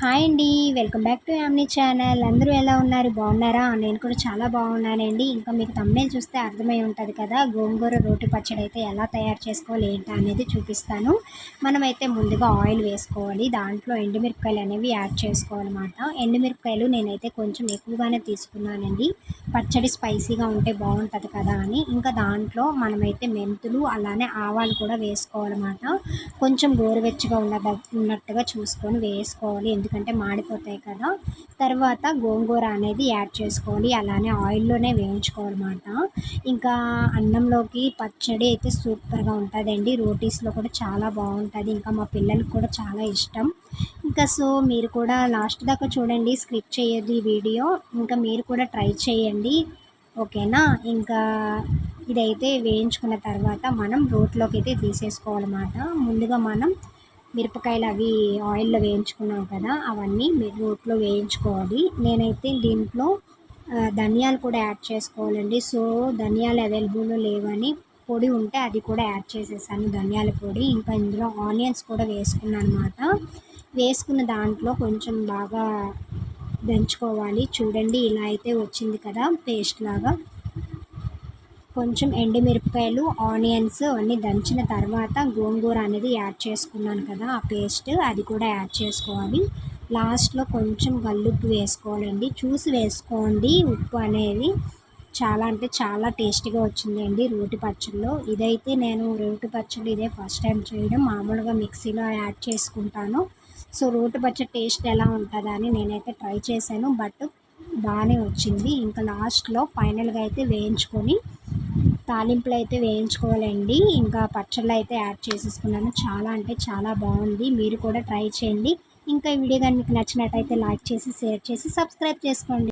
Hi అండి welcome back to యామ్ని channel. అందరూ ఎలా ఉన్నారు? బాగున్నారా? నేను కూడా చాలా బాగున్నానండి. ఇంకా మీకు తమ్మేలు చూస్తే అర్థమై ఉంటుంది కదా గోంగూర రోటి పచ్చడి అయితే ఎలా తయారు చేసుకోవాలి ఏంటి అనేది చూపిస్తాను. మనమైతే ముందుగా ఆయిల్ వేసుకోవాలి. దాంట్లో ఎండుమిరపకాయలు అనేవి యాడ్ చేసుకోవాలన్నమాట. ఎండుమిరపకాయలు నేనైతే కొంచెం ఎక్కువగానే తీసుకున్నానండి. పచ్చడి స్పైసీగా ఉంటే బాగుంటుంది కదా అని. ఇంకా దాంట్లో మనమైతే మెంతులు అలానే ఆవాలు కూడా వేసుకోవాలన్నమాట. కొంచెం గోరువెచ్చగా ఉన్న ఉన్నట్టుగా చూసుకొని వేసుకోవాలి. ఎందుకంటే మాడిపోతాయి కదా. తర్వాత గోంగూర అనేది యాడ్ చేసుకోవాలి అలానే ఆయిల్లోనే వేయించుకోవాలన్నమాట. ఇంకా అన్నంలోకి పచ్చడి అయితే సూపర్గా ఉంటుందండి. రోటీస్లో కూడా చాలా బాగుంటుంది. ఇంకా మా పిల్లలకు కూడా చాలా ఇష్టం. ఇంకా సో మీరు కూడా లాస్ట్ దాకా చూడండి. స్క్రిప్ట్ చేయదు ఈ వీడియో. ఇంకా మీరు కూడా ట్రై చేయండి. ఓకేనా? ఇంకా ఇదైతే వేయించుకున్న తర్వాత మనం రోట్లోకి అయితే తీసేసుకోవాలన్నమాట. ముందుగా మనం మిరపకాయలు అవి ఆయిల్లో వేయించుకున్నాం కదా అవన్నీ రోట్లో వేయించుకోవాలి. నేనైతే దీంట్లో ధనియాలు కూడా యాడ్ చేసుకోవాలండి. సో ధనియాలు అవైలబుల్లో లేవని పొడి ఉంటే అది కూడా యాడ్ చేసేసాను ధనియాల పొడి. ఇంకా ఇందులో ఆనియన్స్ కూడా వేసుకున్నాను అనమాట వేసుకున్న దాంట్లో కొంచెం బాగా దంచుకోవాలి. చూడండి ఇలా అయితే వచ్చింది కదా పేస్ట్ లాగా. కొంచెం ఎండుమిరపకాయలు ఆనియన్స్ అన్నీ దంచిన తర్వాత గోంగూర అనేది యాడ్ చేసుకున్నాను కదా ఆ పేస్ట్ అది కూడా యాడ్ చేసుకోవాలి. లాస్ట్లో కొంచెం గల్లుప్పు వేసుకోవాలండి. చూసి వేసుకోండి ఉప్పు అనేది చాలా అంటే చాలా టేస్టీగా వచ్చిందండి రోటి పచ్చడిలో ఇదైతే నేను రోటి పచ్చడి ఇదే ఫస్ట్ టైం చేయడం మామూలుగా మిక్సీలో యాడ్ చేసుకుంటాను. సో రోటి పచ్చడి టేస్ట్ ఎలా ఉంటుందని నేనైతే ట్రై చేశాను బట్ బాగానే వచ్చింది. ఇంకా లాస్ట్లో ఫైనల్గా అయితే వేయించుకొని తాలింపులు అయితే వేయించుకోవాలండి. ఇంకా పచ్చళ్ళు అయితే యాడ్ చేసేసుకున్నాను. చాలా అంటే చాలా బాగుంది. మీరు కూడా ట్రై చేయండి. ఇంకా ఈ వీడియో కానీ మీకు నచ్చినట్టయితే లైక్ చేసి షేర్ చేసి సబ్స్క్రైబ్ చేసుకోండి.